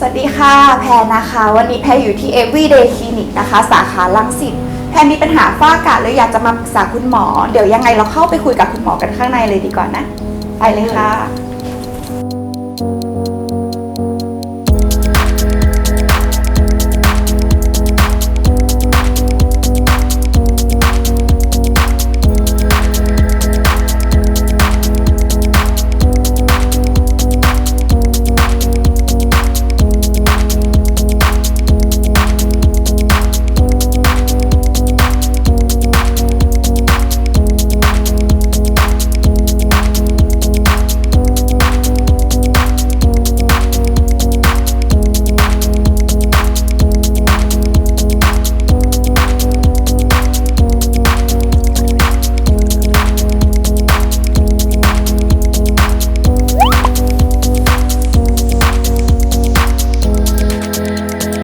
สวัสดีค่ะ แพรนะคะ วันนี้แพรอยู่ที่ Everyday Clinic นะคะ สาขาลังสิตแพรมีปัญหาฝ้ากระเลยอยากจะมาปรึกษาคุณหมอ เดี๋ยวยังไงเราเข้าไปคุยกับคุณหมอกันข้างในเลยดีกว่านะ ไปเลยค่ะ